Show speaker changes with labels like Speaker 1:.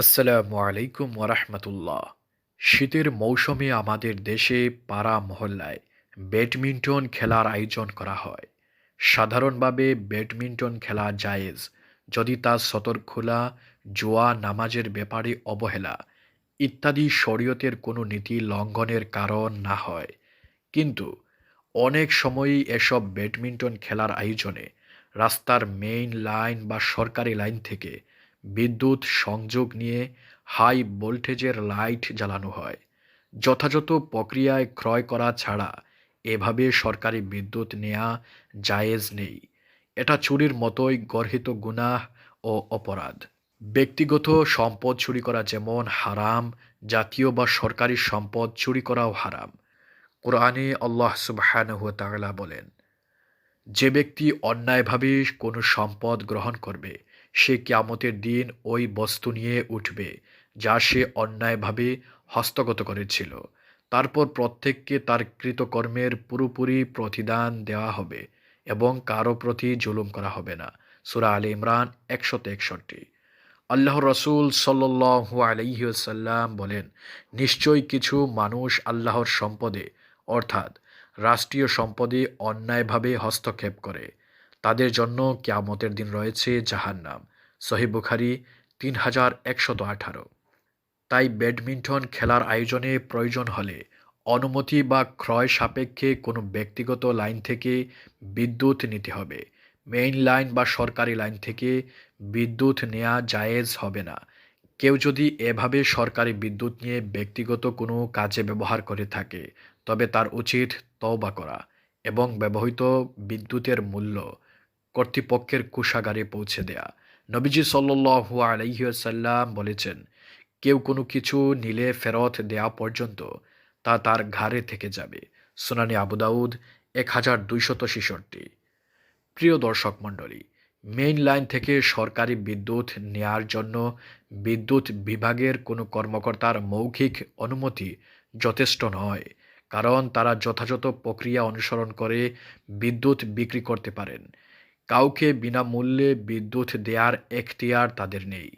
Speaker 1: আসসালামু আলাইকুম ওরহমতুল্লাহ শীতের মৌসুমে আমাদের দেশে পাড়া মহল্লায় ব্যাডমিন্টন খেলার আয়োজন করা হয়। সাধারণভাবে ব্যাডমিন্টন খেলা জায়েজ। যদি তা সতর্কখোলা জোয়া, নামাজের ব্যাপারে অবহেলা ইত্যাদি শরীয়তের কোনো নীতি লঙ্ঘনের কারণ না হয়। কিন্তু অনেক সময়ই এসব ব্যাডমিন্টন খেলার আয়োজনে রাস্তার মেইন লাইন বা সরকারি লাইন থেকে বিদ্যুৎ সংযোগ নিয়ে হাই ভোল্টেজের লাইট জ্বালানো হয়। যথাযথ প্রক্রিয়ায় ক্রয় করা ছাড়া এভাবে সরকারি বিদ্যুৎ নেওয়া জায়েজ নেই। এটা চুরির মতোই গর্হিত গুনাহ ও অপরাধ। ব্যক্তিগত সম্পদ চুরি করা যেমন হারাম, জাতীয় বা সরকারি সম্পদ চুরি করাও হারাম। কোরআনে আল্লাহ ওয়া বলেন যে ব্যক্তি অন্যায়ভাবে কোনো সম্পদ গ্রহণ করবে, সে কিয়ামতের দিন ওই বস্তু নিয়ে উঠবে, যা সে অন্যায়ভাবে হস্তগত করেছিল। তারপর প্রত্যেককে তার কৃতকর্মের পুরোপুরি প্রতিদান দেওয়া হবে এবং কারও প্রতি জুলুম করা হবে না। সুরা আলী ইমরান একশত একষট্টি। আল্লাহ রসুল সাল্লু আলহিউসাল্লাম বলেন, নিশ্চয়ই কিছু মানুষ আল্লাহর সম্পদে অর্থাৎ রাষ্ট্রীয় সম্পদে অন্যায়ভাবে হস্তক্ষেপ করে। তাদের জন্য কেয়ামতের দিন রয়েছে জাহান্নাম। সহি বুখারি তিন হাজার একশত আঠারো। তাই ব্যাডমিন্টন খেলার আয়োজনে প্রয়োজন হলে অনুমতি বা ক্রয় সাপেক্ষে কোনো ব্যক্তিগত লাইন থেকে বিদ্যুৎ নিতে হবে। মেইন লাইন বা সরকারি লাইন থেকে বিদ্যুৎ নেওয়া জায়েজ হবে না। কেউ যদি এভাবে সরকারি বিদ্যুৎ নিয়ে ব্যক্তিগত কোনো কাজে ব্যবহার করে থাকে, তবে তার উচিত তওবা করা এবং ব্যবহৃত বিদ্যুতের মূল্য কর্তৃপক্ষের কোষাগারে পৌঁছে দেয়া। নবীজি সাল্লু আলহিসাল্লাম বলেছেন, কেউ কোনো কিছু নিলে ফেরত দেয়া পর্যন্ত তা তার ঘাড়ে থেকে যাবে। সোনানি আবুদাউদ এক হাজার দুইশত ছেষট্টি। প্রিয় দর্শক মণ্ডলী মেইন লাইন থেকে সরকারি বিদ্যুৎ নেয়ার জন্য বিদ্যুৎ বিভাগের কোনো কর্মকর্তার মৌখিক অনুমতি যথেষ্ট নয়, কারণ তারা যথাযথ প্রক্রিয়া অনুসরণ করে বিদ্যুৎ বিক্রি করতে পারেন। কাউকে বিনামূল্যে বিদ্যুৎ দেওয়ার এখতিয়ার তাদের নেই।